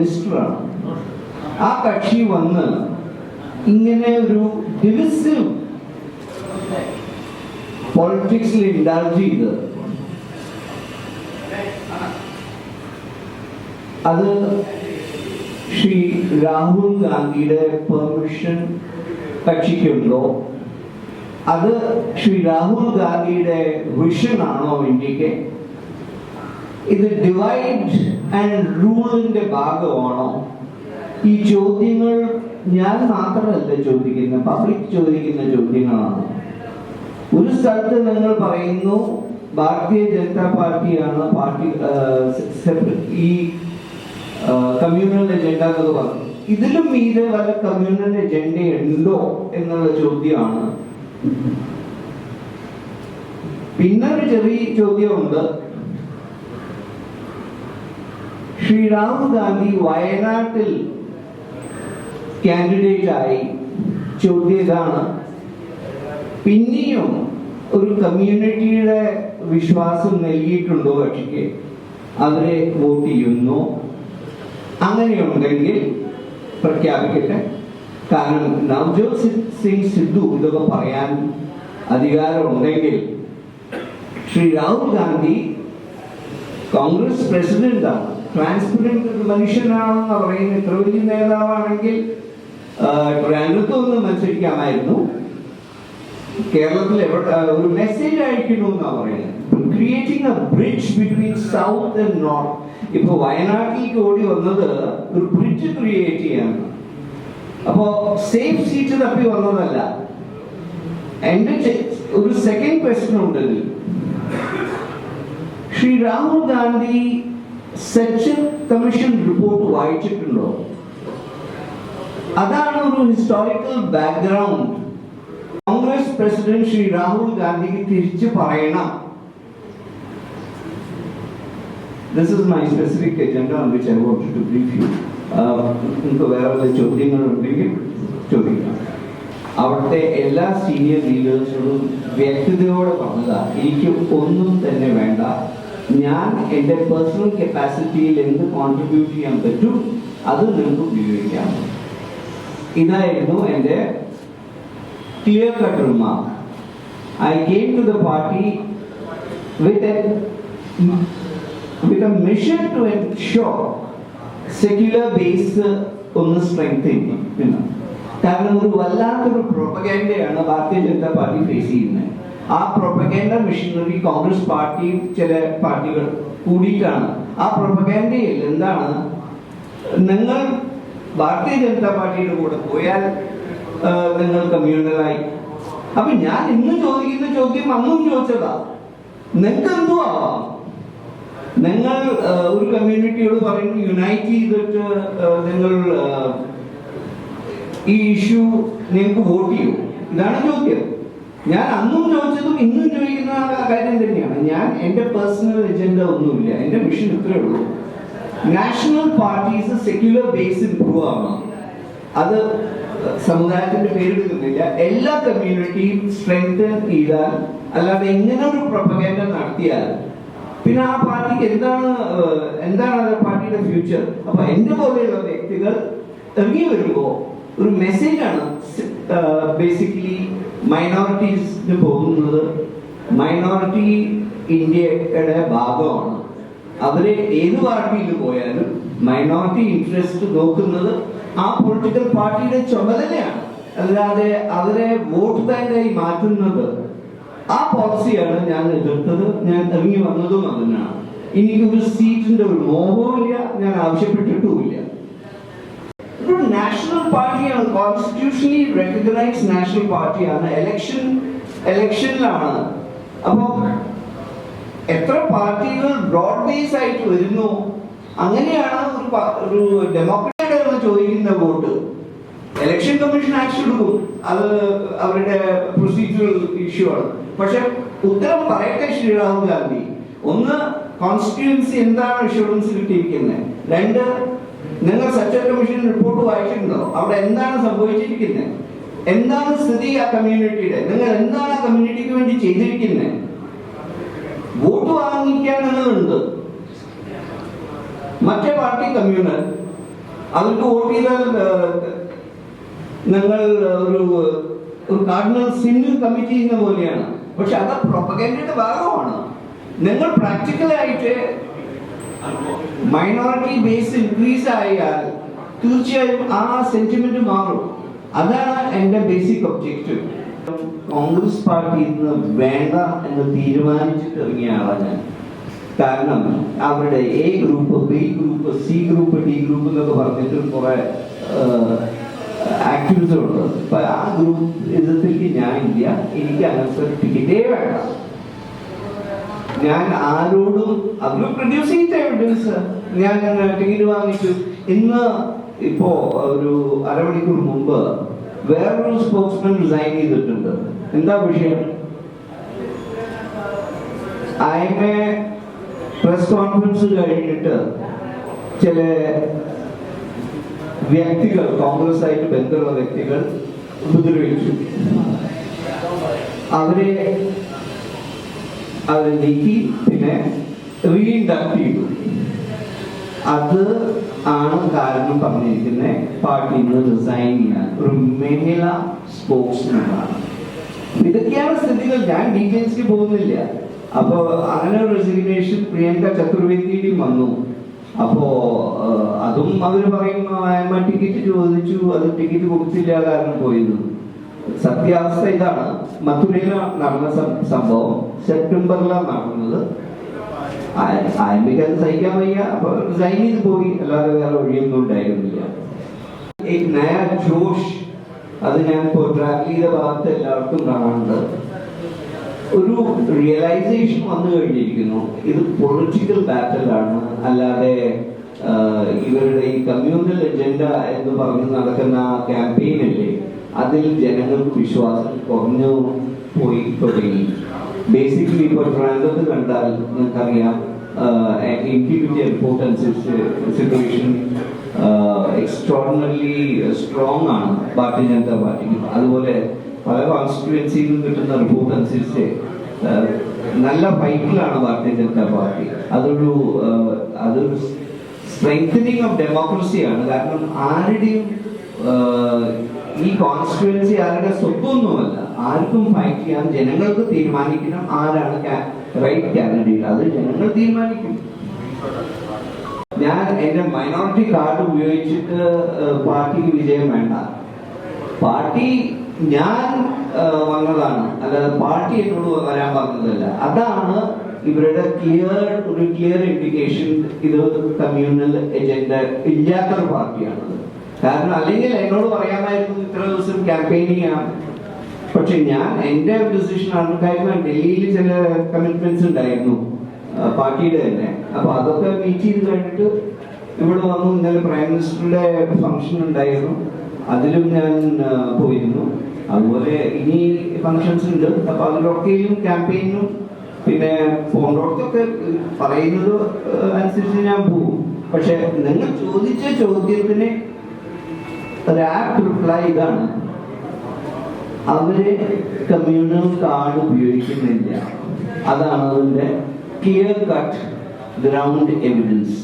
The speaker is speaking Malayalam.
മിനിസ്റ്ററാണ്. ആ കക്ഷി വന്ന് ഇങ്ങനെ ഒരു ഡിവിസീവ് പൊളിറ്റിക്സിൽ ഇൻഡാൾജ് ചെയ്ത് അത് ശ്രീ രാഹുൽ ഗാന്ധിയുടെ പെർമിഷൻ കക്ഷിക്കുണ്ടോ? അത് ശ്രീ രാഹുൽ ഗാന്ധിയുടെ വിഷനാണോ ഇന്ത്യയ്ക്ക്? ഇത് ഡിവൈഡ് ആൻഡ് റൂളിന്റെ ഭാഗമാണോ? ഈ ചോദ്യങ്ങൾ ഞാൻ മാത്രമല്ല ചോദിക്കുന്നത്. പബ്ലിക് ചോദിക്കുന്ന ചോദ്യങ്ങളാണ്. ഒരു സ്ഥലത്ത് നിങ്ങൾ പറയുന്നു ഭാരതീയ ജനതാ പാർട്ടിയാണ് പാർട്ടി ഈ കമ്മ്യൂണൽ എജൻഡ എന്നൊക്കെ പറഞ്ഞു. ഇതിലും മീതെ വല്ല കമ്മ്യൂണൽ എജൻഡ ഉണ്ടോ എന്നുള്ള ചോദ്യമാണ്. പിന്നെ ഒരു ചെറിയ ചോദ്യമുണ്ട്. ശ്രീ രാഹുൽ ഗാന്ധി വയനാട്ടിൽ കാൻഡിഡേറ്റ് ആയി ചോദ്യം ഇതാണ് പിന്നെയും ഒരു കമ്മ്യൂണിറ്റിയുടെ വിശ്വാസം നൽകിയിട്ടുണ്ടോ കക്ഷിക്ക്? അവരെ വോട്ട് ചെയ്യുന്നു. അങ്ങനെയുണ്ടെങ്കിൽ പ്രഖ്യാപിക്കട്ടെ. കാരണം നവജോത് സിംഗ് സിദ്ധു ഇതൊക്കെ പറയാൻ അധികാരമുണ്ടെങ്കിൽ ശ്രീ രാഹുൽ ഗാന്ധി കോൺഗ്രസ് പ്രസിഡന്റ് ഒരു മനുഷ്യനാണെന്ന് പറയുന്ന ഇത്ര വലിയ നേതാവാണെങ്കിൽ ഒന്ന് മത്സരിക്കാമായിരുന്നു. കേരളത്തിൽ എവിടെ ഒരു മെസ്സേജ് അയക്കണു പറയുന്നത്. Creating a bridge between south and north ഇപ്പൊ വയനാട്ടിലേക്ക് ഓടി വന്നത് ഒരു ബ്രിഡ്ജ് ക്രിയേറ്റ് ചെയ്യാണ്. അപ്പോ സേഫ് സീറ്റ് തപ്പി വന്നതല്ല. എന്റെ ഒരു സെക്കൻഡ് ക്വസ്റ്റൻ ഉണ്ട് Shri Rahul Gandhi section commission report വായിച്ചിട്ടുണ്ടോ? അതാണ് ഒരു historical background Congress president Shri Rahul ഗാന്ധിക്ക് തിരിച്ചു പറയണം. This is my specific agenda on which I want to brief you നിങ്ങൾക്ക് വേറെ വല്ല ചോദ്യങ്ങളുണ്ടെങ്കിൽ ചോദിക്കാം. അവിടുത്തെ എല്ലാ സീനിയർ ലീഡേഴ്സിനോടും വ്യക്തതയോടെ പറഞ്ഞതാ എനിക്ക് ഒന്നും തന്നെ വേണ്ട. ഞാൻ എന്റെ പേഴ്സണൽ കപ്പാസിറ്റിയിൽ എന്ത് കോൺട്രിബ്യൂട്ട് ചെയ്യാൻ പറ്റും അത് നിങ്ങൾക്ക് ഉപയോഗിക്കാം. ഇതായിരുന്നു എന്റെ clear cut remark. I came to the party with with a mission to ensure secular base ഒന്ന് സ്ട്രെങ്ത് ചെയ്യും കാരണം ഒരു വല്ലാത്തൊരു പ്രൊപ്പഗാൻഡയാണ് ഭാരതീയ ജനതാ പാർട്ടി ഫേസ് ചെയ്യുന്നത്. ആ പ്രൊപ്പഗേണ്ട മിഷനറി കോൺഗ്രസ് പാർട്ടി ചില പാർട്ടികൾ കൂടിയിട്ടാണ്. ആ പ്രൊപ്പഗേണ്ടയിൽ എന്താണ്? നിങ്ങൾ ഭാരതീയ ജനതാ പാർട്ടിയുടെ കൂടെ പോയാൽ നിങ്ങൾ കമ്മ്യൂണലായി അപ്പൊ ഞാൻ ഇന്ന് ചോദിക്കുന്ന ചോദ്യം അന്നും ചോദിച്ചതാ. നിങ്ങൾക്ക് എന്തോ നിങ്ങൾ ഒരു കമ്മ്യൂണിറ്റിയോട് പറയുന്നു യുണൈറ്റ് ചെയ്തിട്ട് നിങ്ങൾ ഈ ഇഷ്യൂ നിങ്ങൾക്ക് വോട്ട് ചെയ്യൂ. ഇതാണ് ചോദ്യം. ഞാൻ അന്നും ചോദിച്ചതും ഇന്നും ചോദിക്കുന്ന കാര്യം തന്നെയാണ്. ഞാൻ എന്റെ പേഴ്സണൽ എജൻഡ ഒന്നുമില്ല. എന്റെ മിഷൻ ഇത്രേ ഉള്ളൂ. National parties secular base improve ആവണം അത് സമുദായത്തിന്റെ പേരെടുക്കുന്നില്ല എല്ലാ കമ്മ്യൂണിറ്റിയും സ്ട്രെങ്തൻ ചെയ്താൽ അല്ലാതെ എങ്ങനെ ഒരു പ്രൊപ്പഗാൻഡ നടത്തിയാൽ? പിന്നെ ആ പാർട്ടിക്ക് എന്താണ് എന്താണ് ആ പാർട്ടിയുടെ ഫ്യൂച്ചർ അപ്പൊ എന്റെ പോലെയുള്ള വ്യക്തികൾ ഇറങ്ങി വരുമ്പോ ഒരു മെസ്സേജാണ് ബേസിക്കലി മൈനോറിറ്റീസിന് പോകുന്നത് മൈനോറിറ്റി ഇന്ത്യയുടെ ഭാഗമാണ്. അവർ ഏത് പാർട്ടിയിൽ പോയാലും മൈനോറിറ്റി ഇൻട്രസ്റ്റ് നോക്കുന്നത് ആ പൊളിറ്റിക്കൽ പാർട്ടിയുടെ ചുമതലയാണ്. അല്ലാതെ അവരെ വോട്ട് ബാങ്കായി മാറ്റുന്നത് ആ പോളിസിയാണ് ഞാൻ എതിർത്തത് ഞാൻ ഇറങ്ങി വന്നതും അതിനാണ്. എനിക്ക് ഒരു സീറ്റിന്റെ ഒരു മോഹമില്ല ഞാൻ ആവശ്യപ്പെട്ടിട്ടുമില്ല ഒരു നാഷണൽ പാർട്ടിയാണ് കോൺസ്റ്റിറ്റ്യൂഷണലി റെക്കഗ്നൈസ് നാഷണൽ പാർട്ടിയാണ് എലക്ഷൻ എലക്ഷനിലാണ് അപ്പോ എത്ര പാർട്ടികൾ ബ്രോഡ് ബേസ് ആയിട്ട് വരുന്നു? അങ്ങനെയാണ് ഒരു ഒരു ഡെമോക്രാറ്റ് ചോദിക്കുന്ന വോട്ട്. എലക്ഷൻ കമ്മീഷൻ ആക്ഷൻ എടുക്കും അത് അവരുടെ പ്രൊസീജിയറൽ ഇഷ്യൂ ആണ്. പക്ഷെ ഉത്തരം പറയട്ടെ ശ്രീ രാഹുൽ ഗാന്ധി. ഒന്ന് കോൺസ്റ്റിറ്റ്യുവൻസി എന്താണ് ഇൻഷുറൻസ് കിട്ടിയിരിക്കുന്നത്? രണ്ട് നിങ്ങൾ സച്ചർ കമ്മീഷൻ റിപ്പോർട്ട് വായിച്ചിട്ടുണ്ടോ അവിടെ എന്താണ് സംഭവിച്ചിരിക്കുന്നത് എന്താണ് സ്ഥിതി ആ കമ്മ്യൂണിറ്റിയുടെ നിങ്ങൾ എന്താണ് ആ കമ്മ്യൂണിറ്റിക്ക് വേണ്ടി ചെയ്തിരിക്കുന്നത് വോട്ട് വാങ്ങിക്കാൻ നിങ്ങളുണ്ട് മറ്റേ പാർട്ടി കമ്മ്യൂണൽ അവർക്ക് വോട്ട് ചെയ്താൽ നിങ്ങൾ ഒരു ഒരു കാർഡിനൽ സിംഗ് കമ്മിറ്റ് ചെയ്യുന്ന പോലെയാണ്. പക്ഷെ അത് പ്രൊപ്പഗൻഡയുടെ ഭാഗമാണ്. നിങ്ങൾ പ്രാക്ടിക്കലായിട്ട് മൈനോറിറ്റി ബേസ് ഇൻക്രീസ് ആയാൽ തീർച്ചയായും ആ സെന്റിമെന്റ് മാറും. അതാണ് എന്റെ ബേസിക് ഒബ്ജക്റ്റീവ് കോൺഗ്രസ് പാർട്ടിയിൽ നിന്ന് വേണ്ട എന്ന് തീരുമാനിച്ചിട്ട് ഇറങ്ങിയ ആളാണ് ഞാൻ. കാരണം അവരുടെ A group B group C group D group എന്നൊക്കെ പറഞ്ഞിട്ട് കുറെ ആക്ടിവിസ്റ്റുണ്ട് അപ്പൊ ആ ഗ്രൂപ്പ് ഇതിലേക്ക് ഞാൻ ഇല്ല. എനിക്ക് അങ്ങനത്തെ വേണ്ട. ഞാൻ ആരോടും അവർ പ്രൊഡ്യൂസ് ചെയ്ത ഞാൻ ടിക്കറ്റ് വാങ്ങിച്ചു. ഇന്ന് ഇപ്പോ ഒരു അരമണിക്കൂർ മുമ്പ് വേറൊരു സ്പോക്സ്മാൻ റിസൈൻ ചെയ്തിട്ടുണ്ട്. എന്താ വിഷയം? ഐ എ പ്രസ് കോൺഫറൻസ് കഴിഞ്ഞിട്ട് ചില വ്യക്തികൾ കോൺഗ്രസ് ആയിട്ട് ബന്ധമുള്ള വ്യക്തികൾ ഉപദ്രവിച്ചു. അവരെ അവരെ നീക്കി പിന്നെ റീഇൻഡക്ട് ചെയ്തു. അത് ആണ് കാരണം പറഞ്ഞിരിക്കുന്നത് പാർട്ടിയിൽ റിസൈൻ ചെയ്യാൻ ഒരു മഹിള സ്പോക്സ്മാനാണ് ഇതൊക്കെയാണ് സ്ഥിതികൾ. ഞാൻ ഡീറ്റെയിൽസിൽ പോകുന്നില്ല. അപ്പോ അങ്ങനെ ഒരു റെസിഗ്നേഷൻ പ്രിയങ്ക ചതുർവേദിയുടെയും വന്നു. അപ്പോ അതും അവർ പറയും അമ്മ ടിക്കറ്റ് ചോദിച്ചു. അത് ടിക്കറ്റ് കൊടുത്തില്ല കാരണം പോയിരുന്നു സത്യാവസ്ഥ ഇതാണ്. മധുരയിലാണ് നടന്ന സംഭവം. സെപ്റ്റംബറിലാണ് നടന്നത്. ആയമ്പിക്കത് സഹിക്കാൻ വയ്യ. അപ്പോൾ റിസൈൻ പോയി. അല്ലാതെ വേറെ വഴിയൊന്നും ഉണ്ടായിരുന്നില്ല. നയ ജോഷ് അത് ഞാൻ ഇപ്പോൾ ചെയ്ത ഭാഗത്ത് എല്ലാവർക്കും കാണുന്നത്. ഒരു റിയലൈസേഷൻ വന്നു കഴിഞ്ഞിരിക്കുന്നു. ഇത് പൊളിറ്റിക്കൽ ബാറ്റലാണ് അല്ലാതെ ഇവരുടെ ഈ കമ്മ്യൂണൽ എജൻഡ എന്ന് പറഞ്ഞ് നടക്കുന്ന ക്യാമ്പയിനല്ലേ അതിൽ ജനങ്ങൾക്ക് വിശ്വാസം കുറഞ്ഞു പോയി തുടങ്ങി. ബേസിക്കലി ഇപ്പോൾ ട്രാൻഡത്ത് കണ്ടാൽ നിങ്ങൾക്കറിയാം individual importance situation extraordinary strong ആണ് ഭാരതീയ ജനതാ പാർട്ടിക്ക്. അതുപോലെ പല കോൺസ്റ്റിറ്റുവൻസിയിൽ നിന്ന് കിട്ടുന്ന റിപ്പോർട്ട് അനുസരിച്ച് നല്ല ഫൈറ്റിലാണ് ഭാരതീയ ജനതാ പാർട്ടി. അതൊരു അതൊരു സ്ട്രെങ്തനിങ് ഓഫ് ഡെമോക്രസിയാണ് കാരണം ആരുടെയും ഈ കോൺസ്റ്റിറ്റ്യുവൻസി ആരുടെ സ്വത്തൊന്നുമല്ല. ആർക്കും ഫൈറ്റ് ചെയ്യാം ജനങ്ങൾക്ക് തീരുമാനിക്കണം ആരാണ് റൈറ്റ് കാൻഡിഡേറ്റ് അത് ജനങ്ങൾ തീരുമാനിക്കും. ഞാൻ എന്റെ മൈനോറിറ്റി കാർഡ് ഉപയോഗിച്ചിട്ട് പാർട്ടിക്ക് വിജയം വേണ്ട. പാർട്ടി ഞാൻ വന്നതാണ്. അല്ലാതെ പാർട്ടി എന്നോട് വരാൻ പറഞ്ഞതല്ല. അതാണ് ഇവരുടെ ക്ലിയർ ഒരു ക്ലിയർ ഇൻഡിക്കേഷൻ ഇത് കമ്മ്യൂണൽ എജൻഡ ഇല്ലാത്തൊരു പാർട്ടിയാണ് കാരണം അല്ലെങ്കിൽ എന്നോട് പറയാമായിരുന്നു ഇത്ര ദിവസം ക്യാമ്പയിൻ ആണ്. പക്ഷെ ഞാൻ ഡിസിഷൻ ആണ്. കാരണം ഡൽഹിയിൽ ചില കമ്മിറ്റ്മെന്റ്സ് ഉണ്ടായിരുന്നു പാർട്ടിയുടെ തന്നെ. അപ്പൊ അതൊക്കെ മീറ്റ് ചെയ്ത് കഴിഞ്ഞിട്ട് ഇവിടെ വന്നു. ഇന്നലെ പ്രൈം മിനിസ്റ്ററുടെ ഫംഗ്ഷൻ ഉണ്ടായിരുന്നു. അതിലും ഞാൻ പോയിരുന്നു. അതുപോലെ ഇനി ഫങ്ഷൻസ് ഉണ്ട്. അപ്പൊ അതിലൊക്കെയും ക്യാമ്പയിനും പിന്നെ പോണ്ടോടത്തൊക്കെ പറയുന്നത് അനുസരിച്ച് ഞാൻ പോകും. പക്ഷെ നിങ്ങൾ ചോദിച്ച ചോദ്യത്തിന് ഒരു ആപ്പ് റിപ്ലൈ ഇതാണ് അവർ കമ്മ്യൂണൽ കാർഡ് ഉപയോഗിക്കുന്നില്ല. അതാണ് അതിന്റെ ക്ലിയർ കട്ട് ഗ്രൗണ്ട് എവിഡൻസ്